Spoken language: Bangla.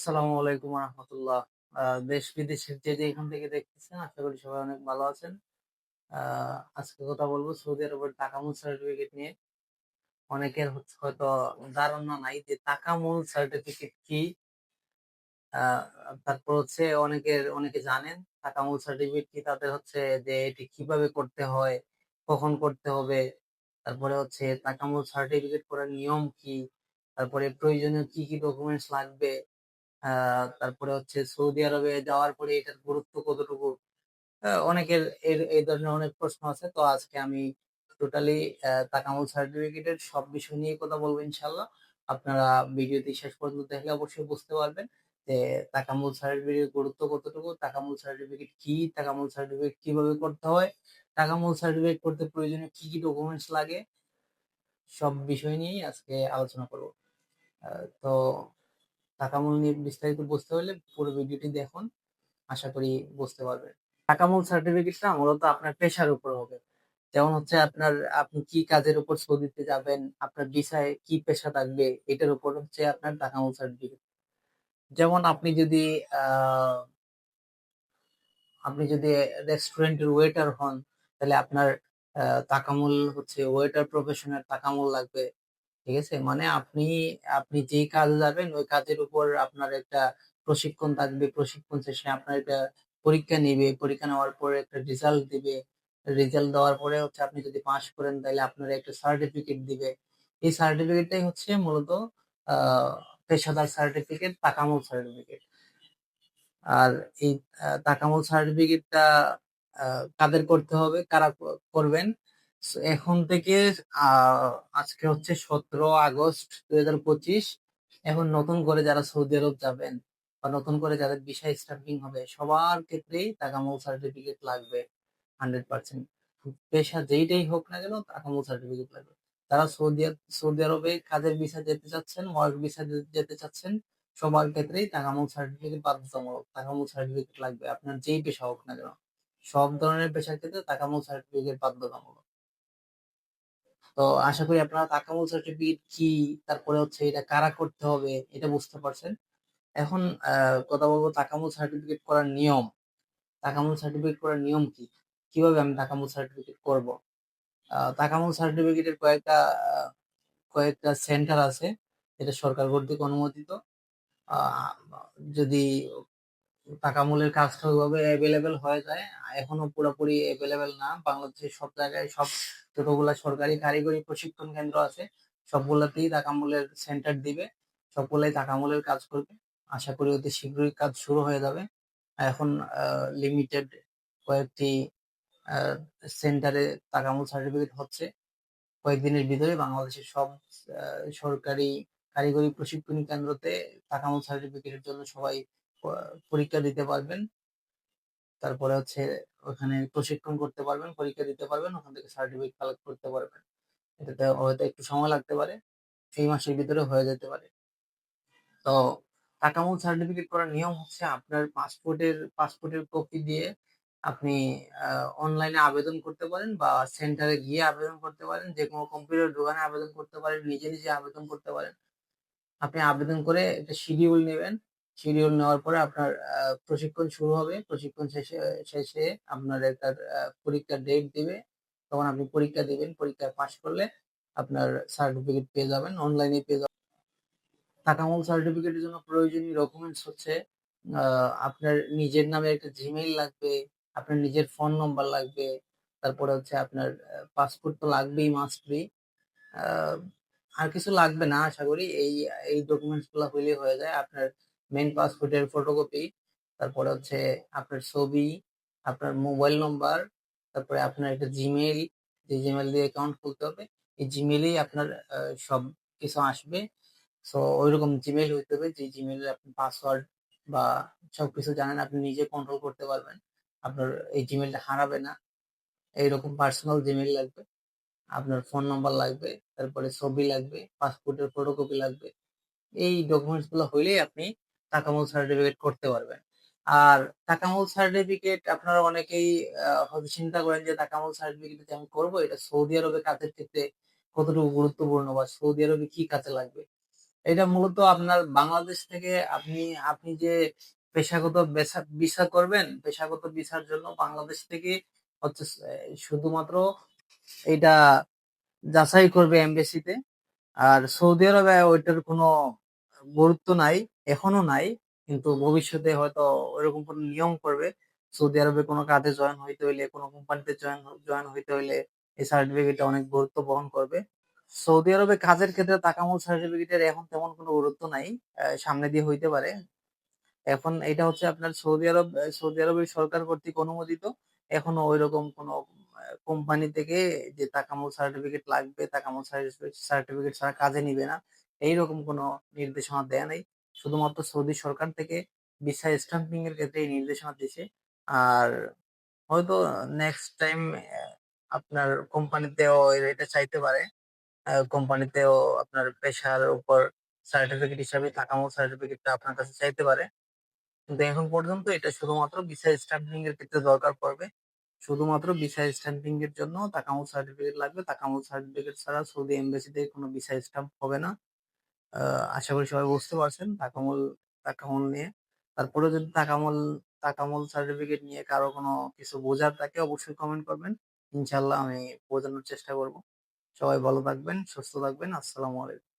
আসসালামু আলাইকুম রহমতুল্লাহ। দেশ বিদেশের যে যে এখান থেকে দেখতেছেন, আশা করি সবাই অনেক ভালো আছেন। আজকে কথা বলব সৌদি আরবের তাকামুল সার্টিফিকেট নিয়ে। অনেকের হচ্ছে হয়তো ধারণা নাই যে তাকামুল সার্টিফিকেট কি। তারপর হচ্ছে অনেকের, অনেকে জানেন তাকামুল সার্টিফিকেট কি, তাদের হচ্ছে যে এটি কীভাবে করতে হয়, কখন করতে হবে। তারপরে হচ্ছে তাকামুল সার্টিফিকেট করার নিয়ম কি, তারপরে প্রয়োজনীয় কি কি ডকুমেন্টস লাগবে তারপরে হচ্ছে সৌদি আরবে যাওয়ার পরে এটার গুরুত্ব কতটুকু? অনেকের এর, এই ধরনের অনেক প্রশ্ন আছে। তো আজকে আমি টোটালি তাকামুল সার্টিফিকেটের সব বিষয় নিয়ে কথা বলব ইনশাল্লাহ আপনারা ভিডিওটি শেষ পর্যন্ত দেখলে অবশ্যই বুঝতে পারবেন যে তাকামুল সার্টিফিকেটের গুরুত্ব কতটুকু, তাকামুল সার্টিফিকেট কি, তাকামুল সার্টিফিকেট কীভাবে করতে হয়, তাকামুল সার্টিফিকেট করতে প্রয়োজনীয় কি কি ডকুমেন্টস লাগে, সব বিষয় নিয়েই আজকে আলোচনা করব। তো তাকামুল নিয়ে বিস্তারিত বুঝতে হলে পুরো ভিডিওটি দেখুন। আশা করি বুঝতে পারবেন। তাকামুল সার্টিফিকেটটা মূলত আপনার পেশার উপর হবে। যেমন হচ্ছে আপনার, আপনি কি কাজের উপর সৌদিতে যাবেন, আপনার ভিসায় কি পেশা থাকবে, এটার উপর হচ্ছে আপনার তাকামুল সার্টিফিকেট যেমন আপনি যদি আপনি যদি রেস্টুরেন্টের ওয়েটার হন, তাহলে আপনার তাকামুল হচ্ছে ওয়েটার প্রফেশনের তাকামুল লাগবে। ঠিক আছে? মানে আপনি আপনি যেই কাজে যাবেন, ওই কাজের উপর আপনার একটা প্রশিক্ষণ থাকবে। প্রশিক্ষণ শেষে আপনার একটা পরীক্ষা নিবে। পরীক্ষা নেওয়ার পরে একটা রেজাল্ট দিবে। রেজাল্ট দেওয়ার পরে হচ্ছে আপনি যদি পাস করেন, তাহলে আপনার একটা সার্টিফিকেট দিবে। এই সার্টিফিকেটটাই হচ্ছে মূলত পেশাদার সার্টিফিকেট তাকামল সার্টিফিকেট আর এই তাকামুল সার্টিফিকেটটা কাদের করতে হবে? কারা করবেন? এখন থেকে আজকে হচ্ছে সতেরো আগস্ট দুই হাজার পঁচিশ। এখন নতুন করে যারা সৌদি আরব যাবেন বা নতুন করে যাদের ভিসা স্টাম্পিং হবে, সবার ক্ষেত্রেই তাকামুল সার্টিফিকেট লাগবে হান্ড্রেড পার্সেন্ট পেশা যেইটাই হোক না কেন তাকামুল সার্টিফিকেট লাগবে। তারা সৌদি সৌদি আরবে কাজের ভিসা যেতে চাচ্ছেন ওয়ার্ক ভিসা যেতে চাচ্ছেন, সবার ক্ষেত্রেই তাকামুল সার্টিফিকেট বাধ্যতামূলক তাকামুল সার্টিফিকেট লাগবে। আপনার যেই পেশা হোক না কেন, সব ধরনের পেশার ক্ষেত্রে তাকামুল সার্টিফিকেট বাধ্যতামূলক। তো আশা করি আপনারা তাকামুল সার্টিফিকেট কি, তারপরে হচ্ছে এটা কারা করতে হবে, এটা বুঝতে পারছেন। এখন কথা বলব তাকামুল সার্টিফিকেট করার নিয়ম। তাকামুল সার্টিফিকেট করার নিয়ম কি? কীভাবে আমি তাকামুল সার্টিফিকেট করব? তাকামুল সার্টিফিকেটের কয়েকটা কয়েকটা সেন্টার আছে এটা সরকার কর্তৃক অনুমোদিত। যদি তাকামুলের কাজটা ওইভাবে অ্যাভেলেবেল হয়ে যায়। এখনও পুরোপুরি অ্যাভেলেবেল না। বাংলাদেশের সব জায়গায় সব যতগুলা সরকারি কারিগরি প্রশিক্ষণ কেন্দ্র আছে, সবগুলাতেই তাকামুলের সেন্টার দিবে। সবগুলাই তাকামুলের কাজ করবে। আশা করি অতি শীঘ্রই কাজ শুরু হয়ে যাবে। এখন লিমিটেড কয়েকটি সেন্টারে তাকামুল সার্টিফিকেট হচ্ছে। কয়েকদিনের ভিতরে বাংলাদেশের সব সরকারি কারিগরি প্রশিক্ষণ কেন্দ্রতে তাকামুল সার্টিফিকেটের জন্য সবাই পরীক্ষা দিতে পারবেন। তারপরে হচ্ছে ওখানে প্রশিক্ষণ করতে পারবেন, পরীক্ষা দিতে পারবেন, ওখান থেকে সার্টিফিকেট কালেক্ট করতে পারবেন। এটাতে হয়তো একটু সময় লাগতে পারে এই মাসের ভিতরে হয়ে যেতে পারে। তো তাকামুল সার্টিফিকেট করার নিয়ম হচ্ছে আপনার পাসপোর্টের পাসপোর্টের কপি দিয়ে আপনি অনলাইনে আবেদন করতে পারেন বা সেন্টারে গিয়ে আবেদন করতে পারেন। যে কোনো কম্পিউটার দোকানে আবেদন করতে পারেন, নিজে নিজে আবেদন করতে পারেন। আপনি আবেদন করে একটা শিডিউল নেবেন। শিডিউল নেওয়ার পরে আপনার প্রশিক্ষণ শুরু হবে। প্রশিক্ষণ শেষে শেষে আপনার একটা পরীক্ষার ডেট দিবে। তখন আপনি পরীক্ষা দিবেন। পরীক্ষা পাশ করলে আপনার সার্টিফিকেট পেয়ে যাবেন। অনলাইনে পেয়ে যাবেন। তাকামুল সার্টিফিকেটের জন্য প্রয়োজনীয় ডকুমেন্টস হচ্ছে আপনার নিজের নামে একটা জিমেইল লাগবে, আপনার নিজের ফোন নম্বর লাগবে, তারপরে হচ্ছে আপনার পাসপোর্ট তো লাগবেই মাস্ট বি আর কিছু লাগবে না আশা করি। এই এই ডকুমেন্টসগুলো হইলে হয়ে যায়। আপনার মেন পাসপোর্টের ফটোকপি তারপরে হচ্ছে আপনার ছবি, আপনার মোবাইল নম্বর তারপরে আপনার একটা জিমেইল যে জিমেইল দিয়ে অ্যাকাউন্ট খুলতে হবে, এই জিমেইলেই আপনার সব কিছু আসবে। সো ওইরকম জিমেইল হইতে হবে, যে জিমেইলে আপনি পাসওয়ার্ড বা সবকিছু জানেন, আপনি নিজে কন্ট্রোল করতে পারবেন। আপনার এই জিমেইলটা হারাবে না। এইরকম পার্সোনাল জিমেইল লাগবে। আপনার ফোন নাম্বার লাগবে, তারপরে ছবি লাগবে পাসপোর্টের ফটোকপি লাগবে। এই ডকুমেন্টসগুলো হইলেই আপনি তাকামুল সার্টিফিকেট করতে পারবেন। আর তাকামুল সার্টিফিকেট আপনারা অনেকেই হয়তো চিন্তা করেন যে তাকামুল সার্টিফিকেট আমি করব, এটা সৌদি আরবে কাজের ক্ষেত্রে কতটুকু গুরুত্বপূর্ণ বা সৌদি আরবে কি কাজে লাগবে? এটা মূলত আপনার বাংলাদেশ থেকে আপনি আপনি যে পেশাগত ভিসা করবেন, পেশাগত ভিসার জন্য বাংলাদেশ থেকে হচ্ছে শুধুমাত্র এটা যাচাই করবে এমবেসিতে। আর সৌদি আরবে ওইটার কোনো গুরুত্ব নাই। এখনও নাই। কিন্তু ভবিষ্যতে হয়তো ওইরকম কোনো নিয়ম করবে। সৌদি আরবে কোনো কাজে জয়েন হইতে হইলে, কোনো কোম্পানিতে জয়েন জয়েন হইতে হইলে এই সার্টিফিকেটটা অনেক গুরুত্ব বহন করবে। সৌদি আরবে কাজের ক্ষেত্রে তাকামুল সার্টিফিকেটের এখন তেমন কোনো গুরুত্ব নাই। সামনে দিয়ে হইতে পারে। এখন এটা হচ্ছে আপনার সৌদি আরব সৌদি আরবের সরকার কর্তৃক অনুমোদিত। এখনও ওইরকম কোনো কোম্পানি থেকে যে তাকামুল সার্টিফিকেট লাগবে, তাকামুল সার্টিফিকেট ছাড়া কাজে নিবে না। এইরকম কোনো নির্দেশনা দেয়া নেই। শুধুমাত্র সৌদি সরকার থেকে ভিসা স্ট্যাম্পিং এর ক্ষেত্রে এই নির্দেশনা দিয়েছে আর হয়তো নেক্সট টাইম আপনার কোম্পানিতেও এটা চাইতে পারে। কোম্পানিতেও আপনার পেশার উপর সার্টিফিকেট হিসাবে তাকামুল সার্টিফিকেটটা আপনার কাছে চাইতে পারে। কিন্তু এখন পর্যন্ত এটা শুধুমাত্র ভিসা স্ট্যাম্পিং এর ক্ষেত্রে দরকার পড়বে। শুধুমাত্র ভিসা স্ট্যাম্পিং এর জন্য তাকামুল সার্টিফিকেট লাগবে। তাকামুল সার্টিফিকেট ছাড়া সৌদি এমবেসিতে কোনো ভিসা স্ট্যাম্প হবে না। আশা করি সবাই বুঝতে পারছেন তাকামল তাকামল নিয়ে। তারপরে যদি তাকামল তাকামল সার্টিফিকেট নিয়ে কারও কোনো কিছু বোঝার থাকে অবশ্যই কমেন্ট করবেন। ইনশাল্লাহ আমি বোঝানোর চেষ্টা করব। সবাই ভালো থাকবেন, সুস্থ থাকবেন। আসসালামু আলাইকুম।